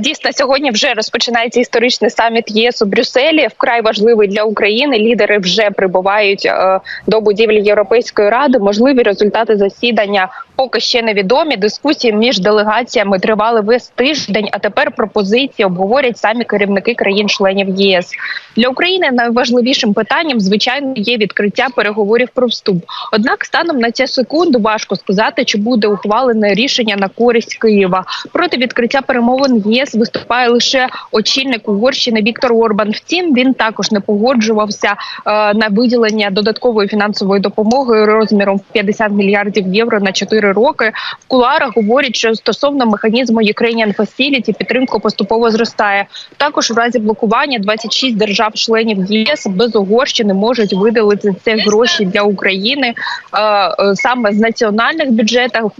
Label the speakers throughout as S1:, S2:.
S1: Дійсно, сьогодні вже розпочинається історичний саміт ЄС у Брюсселі. Вкрай важливий для України. Лідери вже прибувають е, до будівлі Європейської ради. Можливі результати засідання поки ще невідомі. Дискусії між делегаціями тривали весь тиждень. А тепер пропозиції обговорять самі керівники країн-членів ЄС. Для України найважливішим питанням, звичайно, є відкриття переговорів про вступ. Однак, станом на цю секунду важко сказати, чи буде ухвалене рішення на користь Києва. Проти відкриття перемовин ЄС виступає лише очільник Угорщини Віктор Орбан. Втім, він також не погоджувався е, на виділення додаткової фінансової допомоги розміром в 50 мільярдів євро на 4 роки. В куларах говорять, що стосовно механізму Ukrainian Facility підтримка поступово зростає. Також у разі блокування 26 держав-членів ЄС без Угорщини можуть виділити ці гроші для України е, е, саме з національних бюджетів,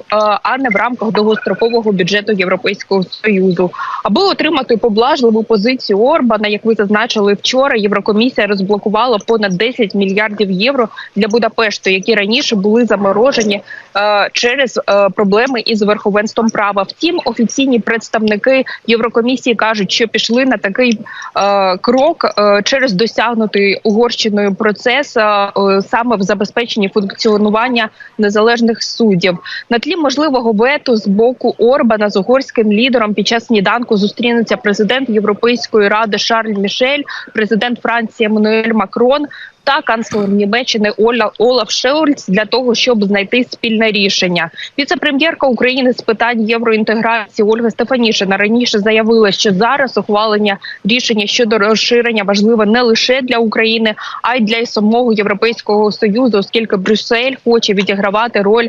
S1: а не в рамках довгострокового бюджету Європейського союзу. Аби отримати поблажливу позицію Орбана, як ви зазначили вчора, Єврокомісія розблокувала понад 10 мільярдів євро для Будапешту, які раніше були заморожені е, через е, проблеми із верховенством права. Втім, офіційні представники Єврокомісії кажуть, що пішли на такий е, крок е, через досягнутий угорщиною процес е, е, саме в забезпеченні функціонування незалежних суддів. На тлі можливого вето з боку Орбана з угорським лідером під час сніданку зустрінуться президент Європейської ради Шарль Мішель, президент Франції Еммануель Макрон. Та канцлер Німеччини Оля Олаф Шеульц для того, щоб знайти спільне рішення. Віце-прем'єрка України з питань євроінтеграції Ольга Стефанішина раніше заявила, що зараз ухвалення рішення щодо розширення важливе не лише для України, а й для самого європейського союзу, оскільки Брюссель хоче відігравати роль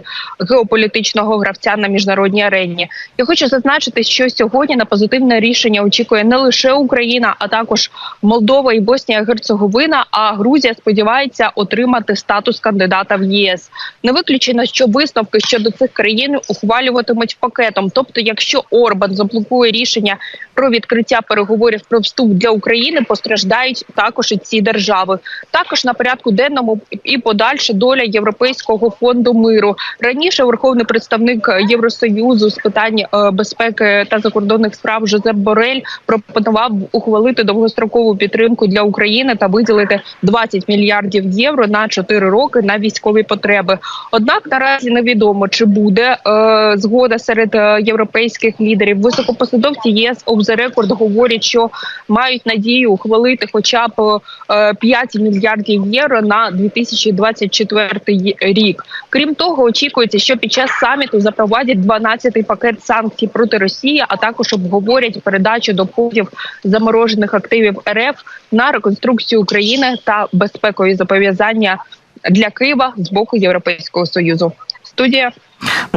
S1: геополітичного гравця на міжнародній арені. Я хочу зазначити, що сьогодні на позитивне рішення очікує не лише Україна, а також Молдова і Боснія Герцеговина. А Грузія сподівається отримати статус кандидата в ЄС. Не виключено, що висновки щодо цих країн ухвалюватимуть пакетом. Тобто, якщо Орбан заблокує рішення про відкриття переговорів про вступ для України, постраждають також і ці держави. Також на порядку денному і подальша доля Європейського фонду миру. Раніше верховний представник Євросоюзу з питань е, безпеки та закордонних справ Жозеп Борель пропонував ухвалити довгострокову підтримку для України та виділити 20 мільярдів євро на 4 роки на військові потреби. Однак наразі невідомо чи буде е, згода серед е, європейських лідерів. Високопосадовці ЄС об the record говорять, що мають надію ухвалити хоча б е, 5 мільярдів євро на 2024 рік. Крім того, очікується, що під час саміту запровадять 12-й пакет санкцій проти Росії, а також обговорять передачу доходів заморожених активів РФ на реконструкцію України та безпекові зобов'язання для Києва з боку Європейського союзу. Студія.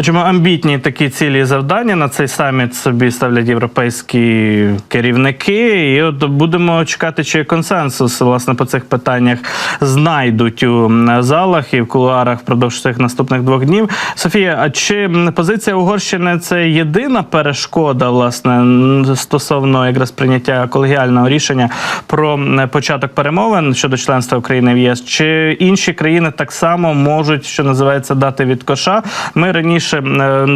S2: Бачимо амбітні такі цілі завдання на цей саміт собі ставлять європейські керівники. І от будемо чекати, чи консенсус власне по цих питаннях знайдуть у залах і в кулуарах впродовж цих наступних двох днів. Софія, а чи позиція Угорщини це єдина перешкода, власне, стосовно якраз прийняття колегіального рішення про початок перемовин щодо членства України в ЄС? Чи інші країни так само можуть, що називається, дати від коша? Ми раніше е,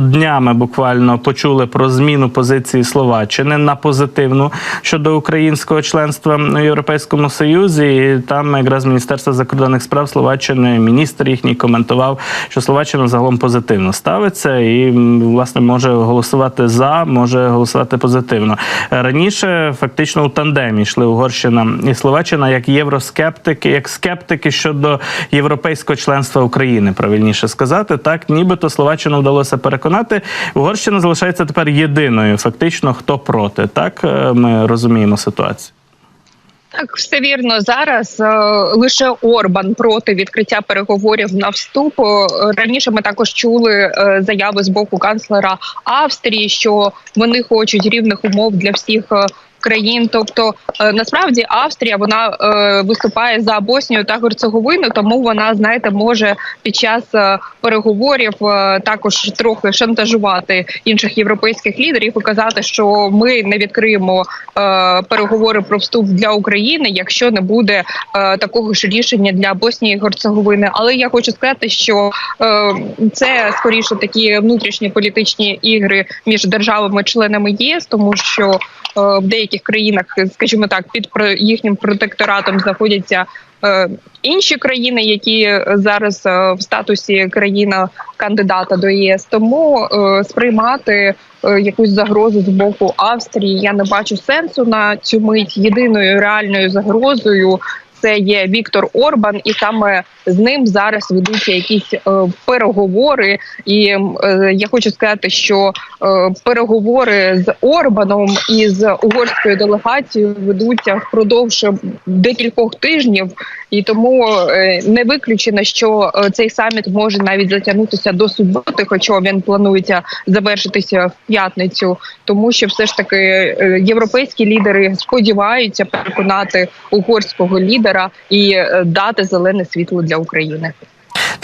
S2: днями буквально почули про зміну позиції Словаччини на позитивну щодо українського членства в Європейському Союзі. І Там якраз Міністерство закордонних справ Словаччини, міністр їхній коментував, що Словаччина загалом позитивно ставиться і власне може голосувати за, може голосувати позитивно. Раніше фактично у тандемі йшли Угорщина і Словаччина як євроскептики, як скептики щодо європейського членства України, правильніше сказати, так нібито Словаччину вдалося переконати. Угорщина залишається тепер єдиною, фактично, хто проти. Так е, ми розуміємо ситуацію.
S1: Так, все вірно зараз. Е, лише Орбан проти відкриття переговорів на вступ. Е, Раніше ми також чули заяви з боку канцлера Австрії, що вони хочуть рівних умов для всіх. Країн. Тобто, е, насправді Австрія вона е, виступає за Боснію та Герцеговину, тому вона знаєте може під час е, переговорів також трохи шантажувати інших європейських лідерів і казати, що ми не відкриємо переговори про вступ для України, якщо не буде такого ж рішення для Боснії і Герцеговини. Але я хочу сказати, що це скоріше такі внутрішні політичні ігри між державами-членами єС, тому що в деяких країнах, скажімо так, під їхнім протекторатом знаходяться. е, Інші країни, які зараз е, в статусі країна кандидата до ЄС, тому е, сприймати якусь загрозу з боку Австрії я не бачу сенсу на цю мить. Єдиною реальною загрозою це є Віктор Орбан, і саме з ним зараз ведуться якісь е, переговори. І е, я хочу сказати, що е, переговори з Орбаном і з угорською делегацією ведуться впродовж декількох тижнів, і тому е, не виключено, що е, цей саміт може навіть затягнутися до суботи, хоча він планується завершитися в п'ятницю, тому що все ж таки е, європейські лідери сподіваються переконати угорського лідера і дати зелене світло для України.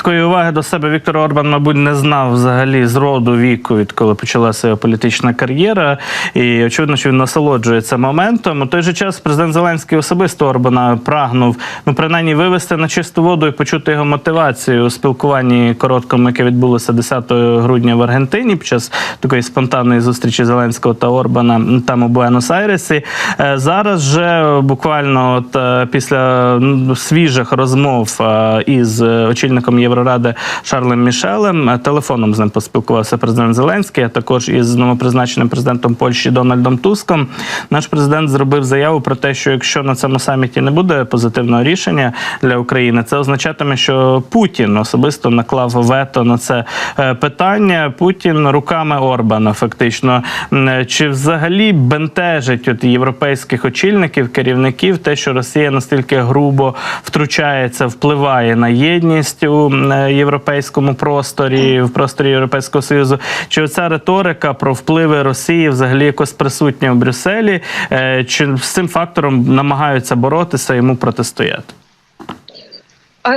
S2: Такої уваги до себе Віктор Орбан, мабуть, не знав взагалі з роду віку, відколи почалася його політична кар'єра. І очевидно, що він насолоджується моментом. У той же час президент Зеленський особисто Орбана прагнув ну принаймні вивести на чисту воду і почути його мотивацію у спілкуванні короткому, яке відбулося 10 грудня в Аргентині під час такої спонтанної зустрічі Зеленського та Орбана там у Буенос-Айресі. Е, Зараз же буквально от е, після свіжих розмов е, із очільником Євроради Шарлем Мішелем е, телефоном з ним поспілкувався президент Зеленський, а також із новопризначеним президентом Польщі Дональдом Туском. Наш президент зробив заяву про те, що якщо на цьому саміті не буде позитивного рішення для України, це означатиме, що Путін особисто наклав вето на це е, питання. Путін руками Орбана, фактично. Е, Чи взагалі бентежить от європейських очільників, керівників, те, що Росія настільки грубо втручається, впливає на єдність у європейському просторі, в просторі Європейського Союзу? Чи оця риторика про впливи Росії взагалі якось присутня в Брюсселі? Е, Чи з цим фактором намагаються боротися йому протистояти?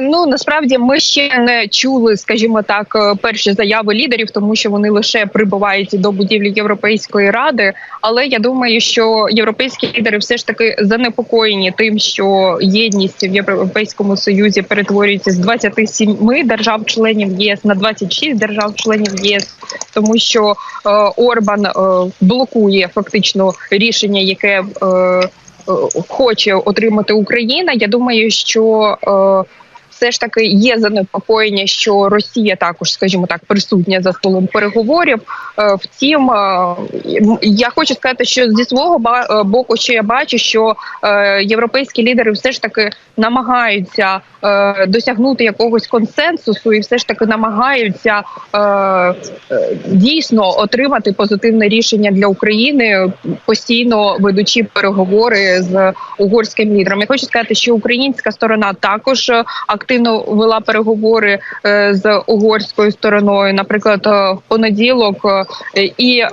S1: Ну насправді ми ще не чули, скажімо так, е, перші заяви лідерів, тому що вони лише прибувають до будівлі Європейської ради. Але я думаю, що європейські лідери все ж таки занепокоєні тим, що єдність в Європейському Союзі перетворюється з 27 держав-членів ЄС на 26 держав-членів ЄС, тому що е, Орбан е, блокує фактично рішення, яке е, е, хоче отримати Україна. Я думаю, що е, все ж таки є занепокоєння, що Росія також, скажімо так, присутня за столом переговорів. Е, Втім, е, я хочу сказати, що зі свого е, боку, що я бачу, що європейські лідери все ж таки намагаються досягнути якогось консенсусу, і все ж таки намагаються дійсно отримати позитивне рішення для України, постійно ведучи переговори з угорським лідером. Я хочу сказати, що українська сторона також е, активно вела переговори е, з угорською стороною. Наприклад, е, в понеділок е, і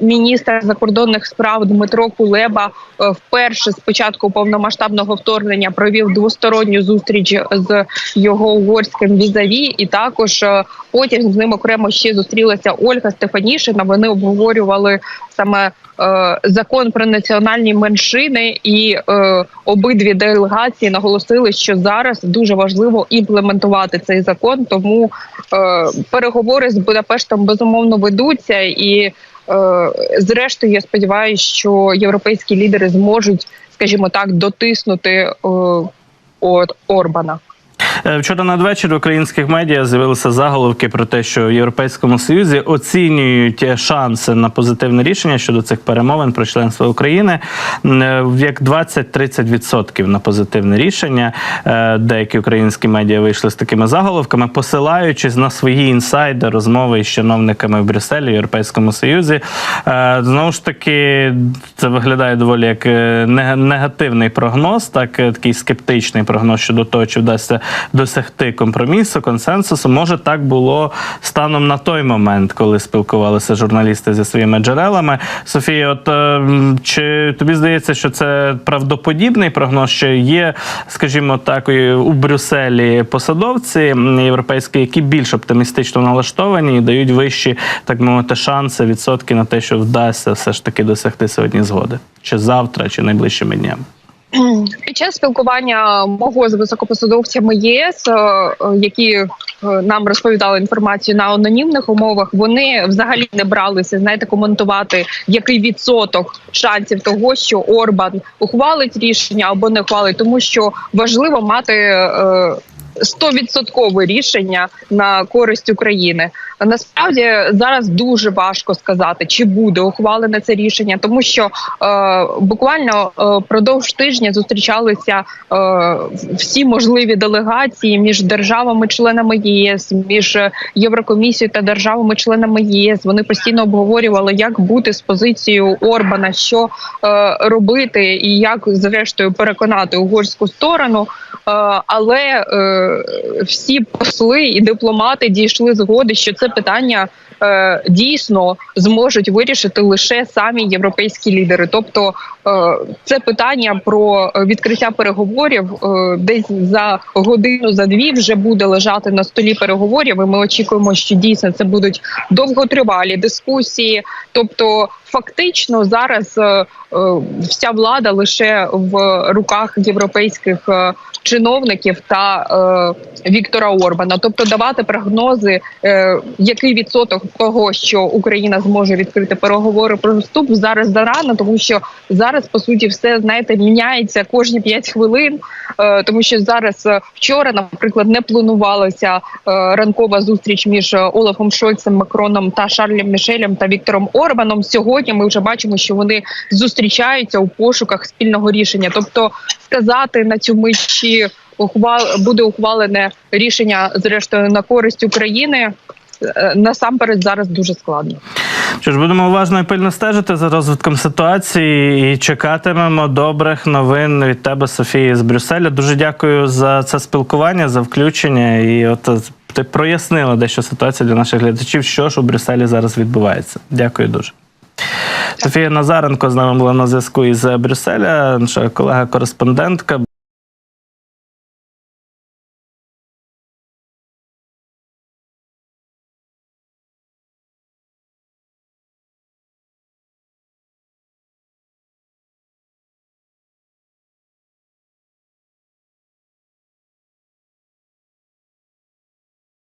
S1: міністр закордонних справ Дмитро Кулеба вперше з початку повномасштабного вторгнення провів двосторонню зустріч з його угорським візаві, і також потім з ним окремо ще зустрілася Ольга Стефанішина. Вони обговорювали саме закон про національні меншини, і е, обидві делегації наголосили, що зараз дуже важливо імплементувати цей закон. Тому е, переговори з Будапештом безумовно ведуться і. е, Зрештою, я сподіваюся, що європейські лідери зможуть, скажімо так, дотиснути е, от Орбана.
S2: Е, Вчора надвечір в українських медіа з'явилися заголовки про те, що в Європейському Союзі оцінюють шанси на позитивне рішення щодо цих перемовин про членство України е, як 20-30% на позитивне рішення. Е, Деякі українські медіа вийшли з такими заголовками, посилаючись на свої інсайди розмови із чиновниками в Брюсселі, в Європейському Союзі. Е, Знову ж таки, це виглядає доволі як е, негативний прогноз, так е, такий скептичний прогноз щодо того, чи вдасться досягти компромісу, консенсусу. Може, так було станом на той момент, коли спілкувалися журналісти зі своїми джерелами. Софія, от е, чи тобі здається, що це правдоподібний прогноз? Що є, скажімо так, у Брюсселі посадовці європейські, які більш оптимістично налаштовані і дають вищі, так мовити, шанси, відсотки на те, що вдасться все ж таки досягти сьогодні згоди, чи завтра, чи найближчими днями.
S1: Під час спілкування мого з високопосадовцями ЄС, е, які е, нам розповідали інформацію на анонімних умовах, вони взагалі не бралися знаєте, коментувати, який відсоток шансів того, що Орбан ухвалить рішення або не ухвалить, тому що важливо мати. е, Стовідсоткове рішення на користь України. Насправді зараз дуже важко сказати, чи буде ухвалене це рішення, тому що е, буквально е, продовж тижня зустрічалися е, всі можливі делегації між державами-членами ЄС, між Єврокомісією та державами-членами ЄС. Вони постійно обговорювали, як бути з позицією Орбана, що е, робити, і як зрештою переконати угорську сторону. Е, але е, всі посли і дипломати дійшли згоди, що це питання е, дійсно зможуть вирішити лише самі європейські лідери. Тобто це питання про відкриття переговорів е, десь за годину за дві вже буде лежати на столі переговорів. І ми очікуємо, що дійсно це будуть довготривалі дискусії. Тобто, фактично зараз е, е, вся влада лише в руках європейських е, чиновників та е, Віктора Орбана. Тобто давати прогнози, е, який відсоток того, що Україна зможе відкрити переговори про вступ, зараз зарано, тому що зараз по суті все знаєте міняється кожні 5 хвилин. Е, тому що зараз е, вчора, наприклад, не планувалася е, ранкова зустріч між Олафом Шольцем, Макроном та Шарлем Мішелем та Віктором Орбаном. Сьогодні ми вже бачимо, що вони зустрічаються у пошуках спільного рішення. Тобто сказати на цю мить, чи ухвал буде ухвалене рішення зрештою на користь України. Е, Насамперед зараз дуже складно.
S2: Що ж, будемо уважно і пильно стежити за розвитком ситуації і чекатимемо добрих новин від тебе, Софії, з Брюсселя. Дуже дякую за це спілкування, за включення. І от е, ти прояснила дещо ситуацію для наших глядачів, що ж у Брюсселі зараз відбувається. Дякую дуже. Софія Назаренко з нами була на зв'язку із Брюсселя, наша колега-кореспондентка.